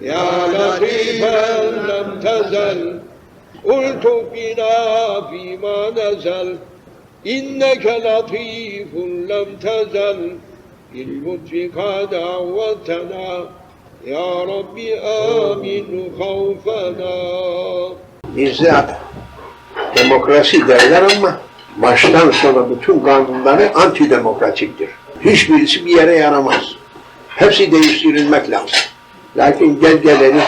يا لطيفا لم تزل قلت بنا فيما نزل إنك لطيف لم تزل باللطف قد عودتنا يا رب آمن خوفنا Bizde demokrasi derler ama baştan sona bütün kanunları antidemokratiktir. Hiçbirisi bir yere yaramaz. Hepsi değiştirilmek lazım. Lakin gel gelelim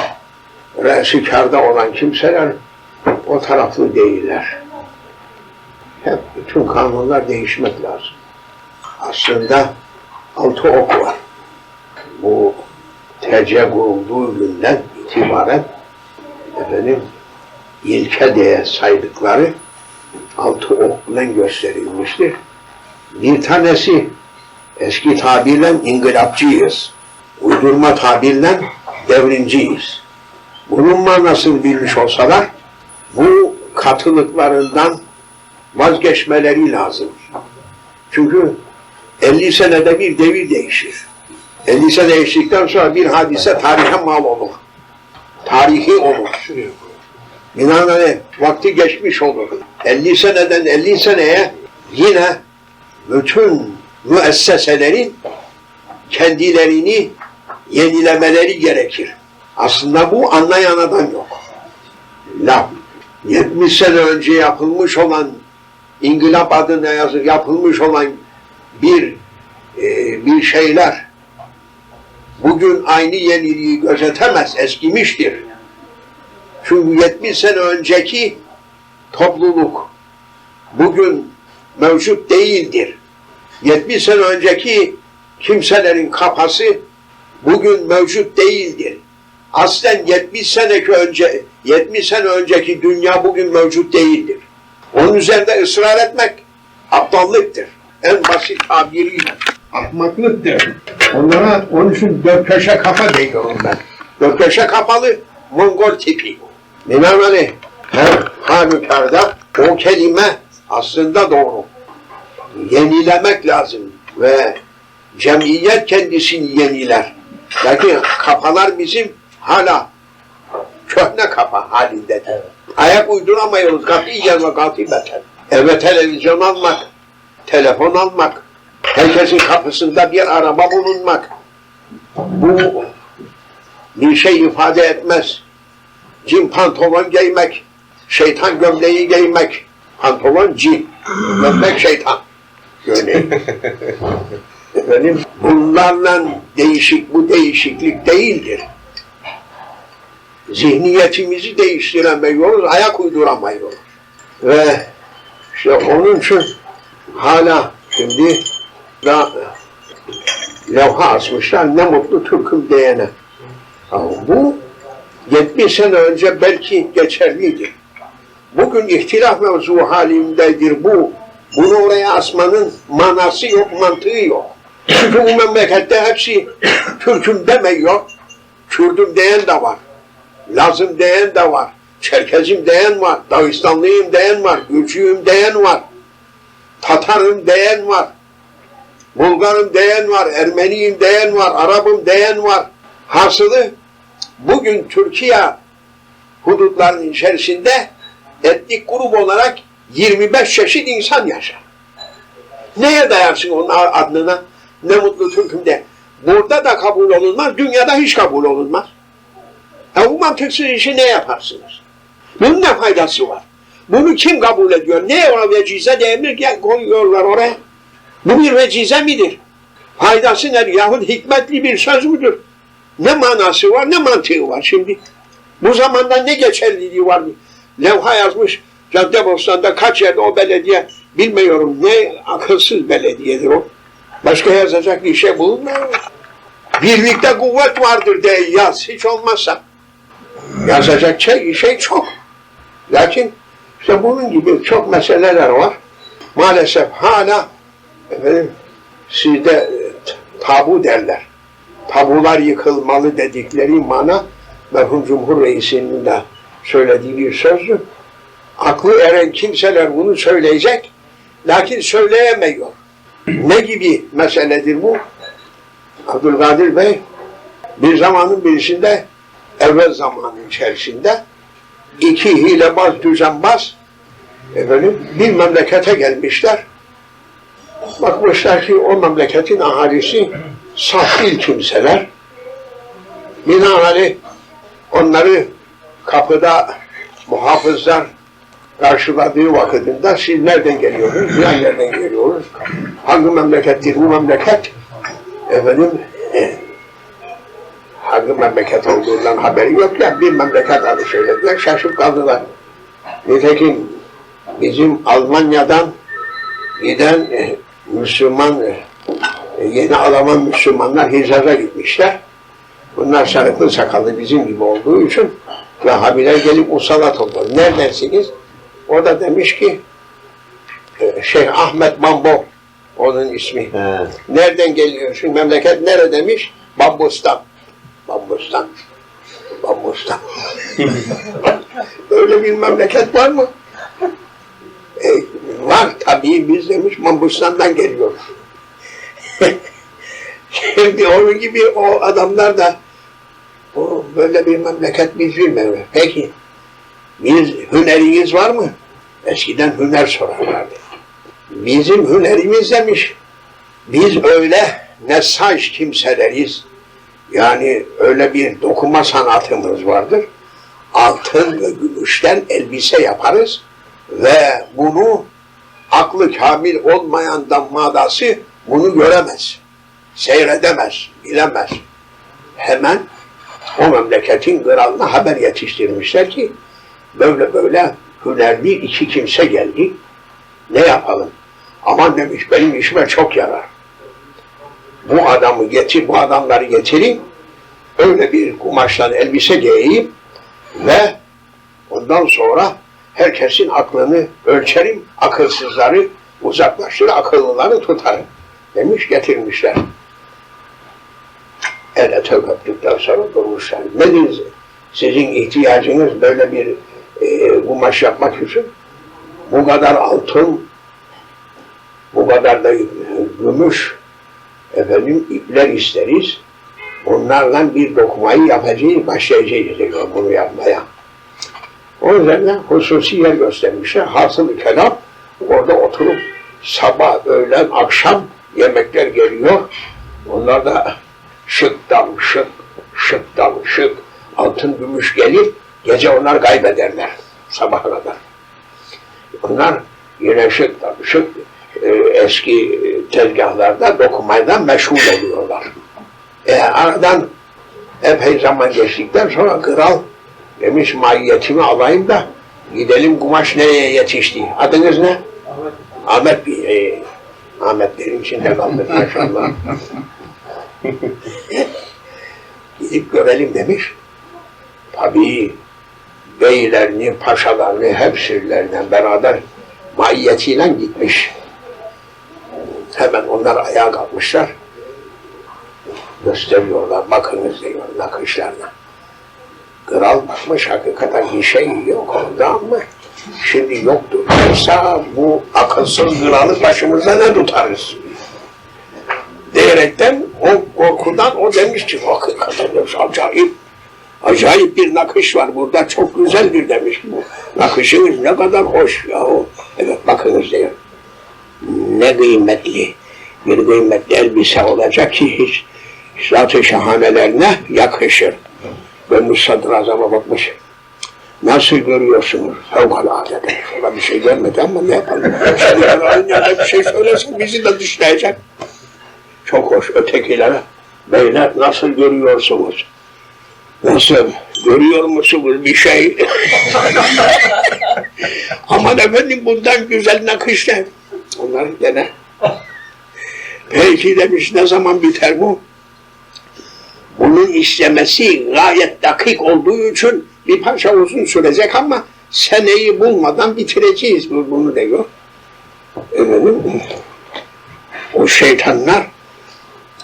reisi karda olan kimseler o taraflı değiller. Hep bütün kanunlar değişmek lazım. Aslında altı ok var. Bu TC kurulduğu günden itibaren efendim ilke diye saydıkları altı okla gösterilmiştir. Bir tanesi eski tabirle inkılapçıyız. Uydurma tabirle devrimciyiz. Bunun manasını bilmiş olsalar bu katılıklarından vazgeçmeleri lazım. Çünkü 50 senede bir devir değişir. 50 sene değiştikten sonra bir hadise tarihe mal olur. Tarihi olur. Binaenaleyh vakti geçmiş olur. 50 seneden 50 seneye yine bütün müesseselerin kendilerini yenilemeleri gerekir. Aslında bu anlayan adam yok. Laf. 70 sene önce yapılmış olan İngilap adına yazıp yapılmış olan bir e, bir şeyler bugün aynı yeniliği gözetemez, eskimiştir. Çünkü 70 sene önceki topluluk bugün mevcut değildir. 70 sene önceki kimselerin kafası bugün mevcut değildir. Aslen 70 sene önce 70 sene önceki dünya bugün mevcut değildir. Onun üzerinde ısrar etmek aptallıktır. En basit tabiriyle ahmaklıktır. Onlara onun için dört köşe kafa diyorum ben. Dört köşe kapalı Mongol tipi. Binaenaleyh her halükarda o kelime aslında doğru. Yenilemek lazım ve cemiyet kendisini yeniler. Lakin kafalar bizim hala köhne kafa halindedir. Ayak uyduramıyoruz katiyen ve katibeten. Eve televizyon almak, telefon almak, herkesin kapısında bir araba bulunmak. Bu bir şey ifade etmez. Cin pantolon giymek, şeytan gömleği giymek, pantolon cin, gömlek şeytan. Gömleği. Efendim, bunlarla değişik, bu değişiklik değildir. Zihniyetimizi değiştiremiyoruz, ayak uyduramıyoruz. Ve işte onun için hala şimdi da levha asmışlar ne mutlu Türk'üm diyene. Ama bu 70 sene önce belki geçerliydi. Bugün ihtilaf mevzu halindedir bu. Bunu oraya asmanın manası yok, mantığı yok. Çünkü bu memlekette hepsi Türk'üm demiyor. Kürdüm diyen de var. Lazım diyen de var. Çerkezim diyen var. Dağıstanlıyım diyen var. Gürcüyüm diyen var. Tatarım diyen var. Bulgarım diyen var. Ermeniyim diyen var. Arapım diyen var. Hasılı bugün Türkiye hudutlarının içerisinde etnik grup olarak 25 çeşit insan yaşar. Neye dayarsın onun adına? Ne mutlu Türk'üm de. Burada da kabul olunmaz, dünyada hiç kabul olunmaz. Ya bu mantıksız işi ne yaparsınız? Bunun ne faydası var? Bunu kim kabul ediyor? Ne ona vecize demir koyuyorlar oraya? Bu bir vecize midir? Faydası nedir? Yahut hikmetli bir söz müdür? Ne manası var, ne mantığı var şimdi? Bu zamanda ne geçerliliği var? Levha yazmış, Caddebostan'da kaç yerde o belediye, bilmiyorum ne akılsız belediyedir o. Başka yazacak bir şey bulunmuyor. Birlikte kuvvet vardır diye yaz, hiç olmazsa. Yazacak şey, şey çok. Lakin işte bunun gibi çok meseleler var. Maalesef hala efendim, sizde e, tabu derler. Tabular yıkılmalı dedikleri mana merhum Cumhur Reisi'nin de söylediği bir sözdü. Aklı eren kimseler bunu söyleyecek, lakin söyleyemiyor. Ne gibi meseledir bu? Abdülkadir Bey bir zamanın birisinde evvel zamanın içerisinde iki hilebaz, düzenbaz efendim, bir memlekete gelmişler. Bakmışlar ki o memleketin ahalisi saf değil kimseler. Binaenaleyh onları kapıda muhafızlar karşıladığı vakitinde siz nereden geliyorsunuz, filan yerden geliyoruz, hangi memlekettir bu memleket, efendim, e, hangi memleket olduğundan haberi yok ya, bir memleket adı söylediler, şaşıp kaldılar. Nitekim bizim Almanya'dan giden e, Müslüman, e, yeni Alman Müslümanlar Hicaz'a gitmişler. Bunlar sarıklı sakallı bizim gibi olduğu için Vehhabiler gelip musallat oldu. Neredensiniz? O da demiş ki Şeyh Ahmet Mambo onun ismi. He. Nereden geliyorsun? Memleket nere demiş? Bambustan. Bambustan. Bambustan. Öyle bir memleket var mı? E, var tabii biz demiş Bambustan'dan geliyoruz. Şimdi onun gibi o adamlar da o böyle bir memleket biz bilmiyoruz. Peki biz hüneriniz var mı? Eskiden hüner sorarlardı. Bizim hünerimiz demiş. Biz öyle nesaj kimseleriz. Yani öyle bir dokuma sanatımız vardır. Altın ve gümüşten elbise yaparız ve bunu aklı kamil olmayan dammadası bunu göremez, seyredemez, bilemez. Hemen o memleketin kralına haber yetiştirmişler ki böyle böyle hünerli iki kimse geldi. Ne yapalım? Aman demiş benim işime çok yarar. Bu adamı getir, bu adamları getirin. Öyle bir kumaştan elbise giyeyim ve ondan sonra herkesin aklını ölçerim, akılsızları uzaklaştırır, akıllıları tutarım. Demiş getirmişler. El ete öptükten sonra durmuşlar. Nedir sizin ihtiyacınız böyle bir kumaş yapmak için? Bu kadar altın, bu kadar da gümüş, efendim ipler isteriz. Onlarla bir dokumayı yapacağız, başlayacağız bunu yapmaya. O üzerine hususi yer göstermişler. Hasılı kelam orada oturup sabah, öğlen, akşam yemekler geliyor. Onlar da şıktan şık, şıktan şık, altın gümüş gelir. Gece onlar kaybederler sabaha kadar. Onlar yine şık e, eski tezgahlarda dokumayla meşhur oluyorlar. E, aradan epey zaman geçtikten sonra kral demiş mahiyetimi alayım da gidelim kumaş nereye yetişti. Adınız ne? Ahmet. Ahmet Bey. E, Ahmetlerin içinde kaldık maşallah. Gidip görelim demiş. Tabii beylerini, paşalarını, hepsilerine beraber mahiyetiyle gitmiş. Hemen onlar ayağa kalkmışlar. Gösteriyorlar, bakınız diyor nakışlarına. Kral bakmış hakikaten bir şey yok orada ama şimdi yoktur. Yoksa bu akılsız kralı başımıza ne tutarız? Diyerekten o korkudan o demiş ki hakikaten acayip acayip bir nakış var burada çok güzeldir demiş bu. Nakışınız ne kadar hoş ya. Evet bakınız diyor. Ne kıymetli bir kıymetli elbise olacak ki hiç zat-ı şahanelerine yakışır. Dönmüş sadrazama bakmış. Nasıl görüyorsunuz? Fevkalade demiş. Ona bir şey görmedi ama ne yapalım? Şimdi yani bir şey söylesin bizi de dışlayacak. Çok hoş ötekilere. Beyler nasıl görüyorsunuz? Nasıl? Görüyor musunuz bir şey? Aman efendim bundan güzel nakışlar. Onlar gene. Peki demiş ne zaman biter bu? Bunun işlemesi gayet dakik olduğu için bir parça uzun sürecek ama seneyi bulmadan bitireceğiz bu- bunu diyor. Efendim, o şeytanlar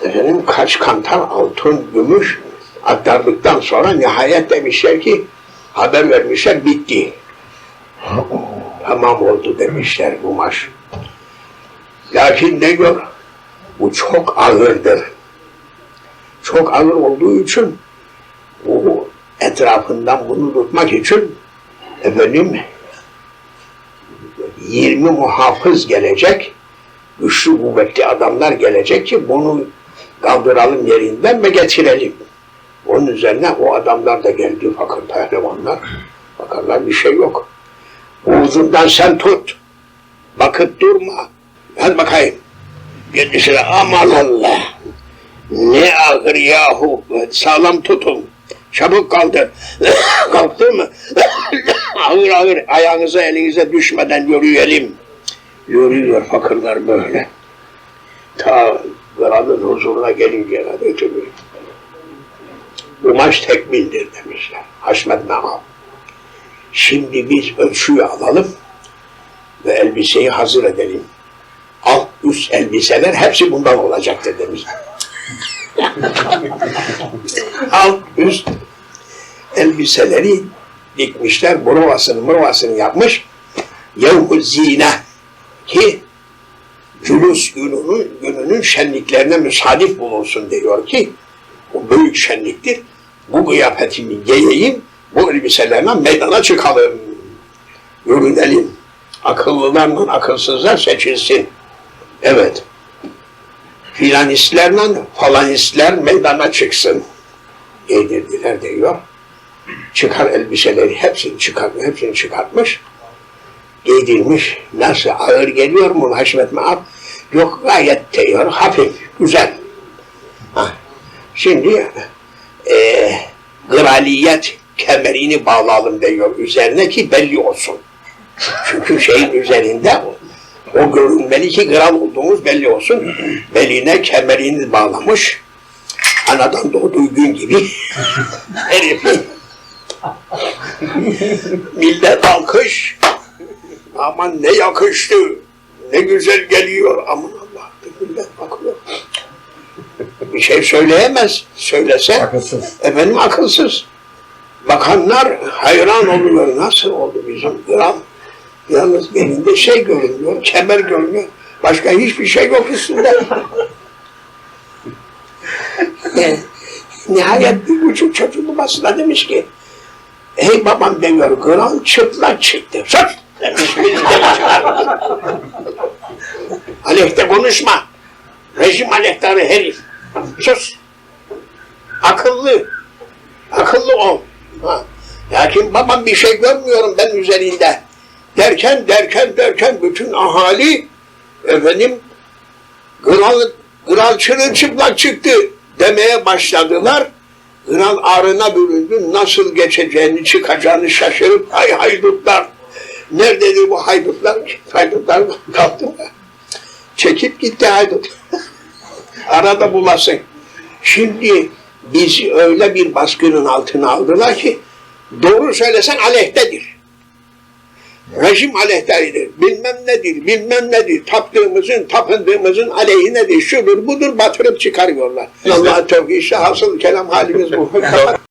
efendim kaç kantar altın, gümüş aktardıktan sonra nihayet demişler ki haber vermişler bitti. Tamam oldu demişler bu maç. Lakin ne gör? Bu çok ağırdır. Çok ağır olduğu için bu etrafından bunu tutmak için efendim 20 muhafız gelecek, güçlü kuvvetli adamlar gelecek ki bunu kaldıralım yerinden ve getirelim. Onun üzerine o adamlar da geldi fakir pehlivanlar. Bakarlar bir şey yok. Uzundan sen tut. Bakıp durma. Hadi bakayım. Kendisine aman Allah. Ne ağır yahu. Sağlam tutun. Çabuk kaldır. Kalktı mı? ağır ağır ayağınıza elinize düşmeden yürüyelim. Yürüyor fakirler böyle. Ta kralın huzuruna gelinceye kadar tabii. Umaş tekmildir demişler. Haşmet Naam. Şimdi biz ölçüyü alalım ve elbiseyi hazır edelim. Alt üst elbiseler hepsi bundan olacaktır demişler. Alt üst elbiseleri dikmişler, provasını mırvasını yapmış. Yevmü zine ki Cülus gününün, gününün şenliklerine müsaadif bulunsun diyor ki bu büyük şenliktir. Bu kıyafetimi giyeyim, bu elbiselerle meydana çıkalım. Görünelim. Akıllılarla akılsızlar seçilsin. Evet. Filanistlerle falanistler meydana çıksın. Giydirdiler diyor. Çıkar elbiseleri hepsini çıkar, hepsini çıkartmış. Giydirmiş. Nasıl ağır geliyor mu Haşmet Maab? Yok gayet diyor, hafif, güzel. Şimdi e, kraliyet kemerini bağlayalım diyor üzerine ki belli olsun. Çünkü şeyin üzerinde o, görünmeli ki kral olduğumuz belli olsun. Beline kemerini bağlamış. Anadan doğduğu gün gibi herifi. Millet alkış. Aman ne yakıştı. Ne güzel geliyor. Aman Allah. Millet bakıyor. Bir şey söyleyemez. Söylese Akılsız. efendim akılsız. Bakanlar hayran oluyor. Nasıl oldu bizim kral? Yalnız belinde şey görünüyor, kemer görünüyor. Başka hiçbir şey yok üstünde. e, nihayet bir buçuk çocuğun babasına demiş ki Ey babam demiyor, kral çıplak çıktı. Sus! Demiş. Aleyhte konuşma. Rejim aleyhtarı herif. Sus. Akıllı. Akıllı ol. Ha. Lakin babam bir şey görmüyorum ben üzerinde. Derken derken derken bütün ahali efendim kral, kral çırılçıplak çıktı demeye başladılar. Kral ağrına büründü. Nasıl geçeceğini çıkacağını şaşırıp hay haydutlar. Nerededir bu haydutlar? Haydutlar kalktı. Çekip gitti haydut. Arada bulasın. Şimdi bizi öyle bir baskının altına aldılar ki doğru söylesen aleyhtedir. Rejim aleyhteridir. Bilmem nedir, bilmem nedir. Taptığımızın, tapındığımızın aleyhinedir. Şudur budur batırıp çıkarıyorlar. Allah tövbe işte hasıl kelam halimiz bu.